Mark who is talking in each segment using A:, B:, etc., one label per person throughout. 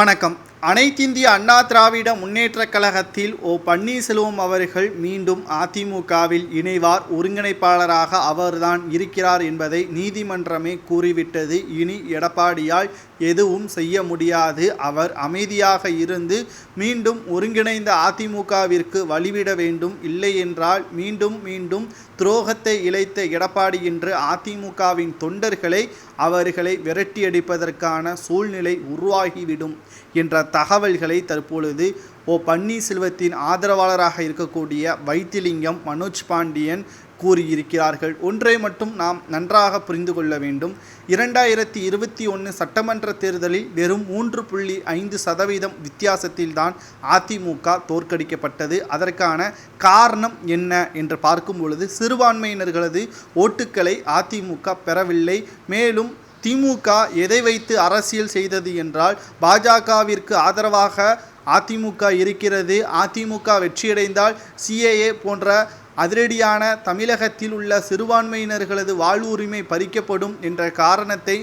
A: வணக்கம். அனைத்திந்திய அண்ணா திராவிட முன்னேற்றக் கழகத்தில் ஓ பன்னீர்செல்வம் அவர்கள் மீண்டும் அதிமுகவில் இணைவார். ஒருங்கிணைப்பாளராக அவர்தான் இருக்கிறார் என்பதை நீதிமன்றமே கூறிவிட்டது. இனி எடப்பாடியால் எதுவும் செய்ய முடியாது. அவர் அமைதியாக இருந்து மீண்டும் ஒருங்கிணைந்த அதிமுகவிற்கு வழிவிட வேண்டும். இல்லை என்றால் மீண்டும் மீண்டும் துரோகத்தை இழைத்த எடப்பாடி என்று அதிமுகவின் தொண்டர்களை அவர்களை விரட்டியடிப்பதற்கான சூழ்நிலை உருவாகிவிடும் என்ற தகவல்களை தற்பொழுது ஓ பன்னீர்செல்வத்தின் ஆதரவாளராக இருக்கக்கூடிய வைத்திலிங்கம் மனோஜ் பாண்டியன் கூறியிருக்கிறார்கள். ஒன்றை மட்டும் நாம் நன்றாக புரிந்து கொள்ள வேண்டும். இரண்டாயிரத்தி இருபத்தி ஒன்று சட்டமன்ற தேர்தலில் வெறும் மூன்று புள்ளி ஐந்து சதவீதம் வித்தியாசத்தில்தான் அதிமுக தோற்கடிக்கப்பட்டது. அதற்கான காரணம் என்ன என்று பார்க்கும் பொழுது சிறுபான்மையினர்களது ஓட்டுக்களை அதிமுக பெறவில்லை. மேலும் திமுக எதை வைத்து அரசியல் செய்தது என்றால் பாஜகவிற்கு ஆதரவாக அதிமுக இருக்கிறது. அதிமுக வெற்றியடைந்தால் சிஏஏ போன்ற அதிரடியான தமிழகத்தில் உள்ள சிறுபான்மையினர்களது வாழ்வுரிமை பறிக்கப்படும் என்ற காரணத்தை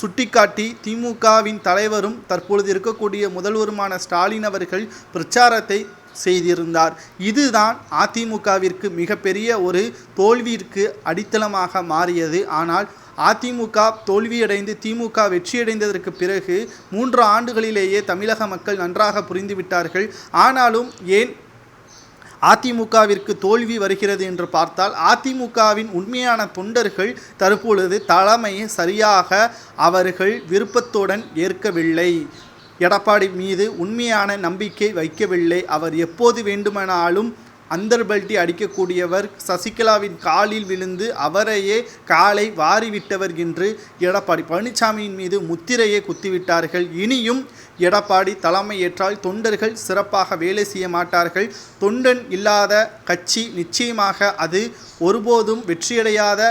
A: சுட்டிக்காட்டி திமுகவின் தலைவரும் தற்பொழுது இருக்கக்கூடிய முதல்வருமான ஸ்டாலின் அவர்கள் பிரச்சாரத்தை செய்திருந்தார். இதுதான் அதிமுகவிற்கு மிகப்பெரிய ஒரு தோல்வியிற்கு அடித்தளமாக மாறியது. ஆனால் அதிமுக தோல்வியடைந்து திமுக வெற்றியடைந்ததற்கு பிறகு மூன்று ஆண்டுகளிலேயே தமிழக மக்கள் நன்றாக புரிந்துவிட்டார்கள். ஆனாலும் ஏன் அதிமுகவிற்கு தோல்வி வருகிறது என்று பார்த்தால் அதிமுகவின் உண்மையான தொண்டர்கள் தற்பொழுது தலைமையை சரியாக அவர்கள் விருப்பத்துடன் ஏற்கவில்லை. எடப்பாடி மீது உண்மையான நம்பிக்கை வைக்கவில்லை. அவர் எப்போது வேண்டுமானாலும் அந்தர்பல்டி அடிக்கக்கூடியவர் சசிகலாவின் காலில் விழுந்து அவரையே காலை வாரிவிட்டவர் என்று எடப்பாடி பழனிசாமியின் மீது முத்திரையை குத்திவிட்டார்கள். இனியும் எடப்பாடி தலைமையேற்றால் தொண்டர்கள் சிறப்பாக வேலை செய்ய மாட்டார்கள். தொண்டன் இல்லாத கட்சி நிச்சயமாக அது ஒருபோதும் வெற்றியடையாத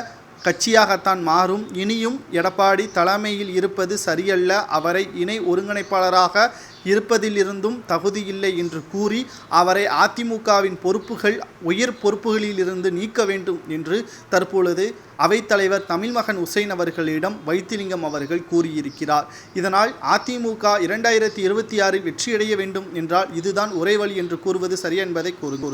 A: கட்சியாகத்தான் மாறும். இனியும் எடப்பாடி தலைமையில் இருப்பது சரியல்ல. அவரை இணை ஒருங்கிணைப்பாளராக இருப்பதிலிருந்தும் தகுதியில்லை என்று கூறி அவரை அதிமுகவின் பொறுப்புகள் உயர் பொறுப்புகளிலிருந்து நீக்க வேண்டும் என்று தற்பொழுது அவைத்தலைவர் தமிழ்மகன் உசைன் அவர்களிடம் வைத்திலிங்கம் அவர்கள் கூறியிருக்கிறார். இதனால் அதிமுக இரண்டாயிரத்தி இருபத்தி ஆறில் வெற்றியடைய வேண்டும் என்றால் இதுதான் ஒரே வழி என்று கூறுவது சரி என்பதை கூறு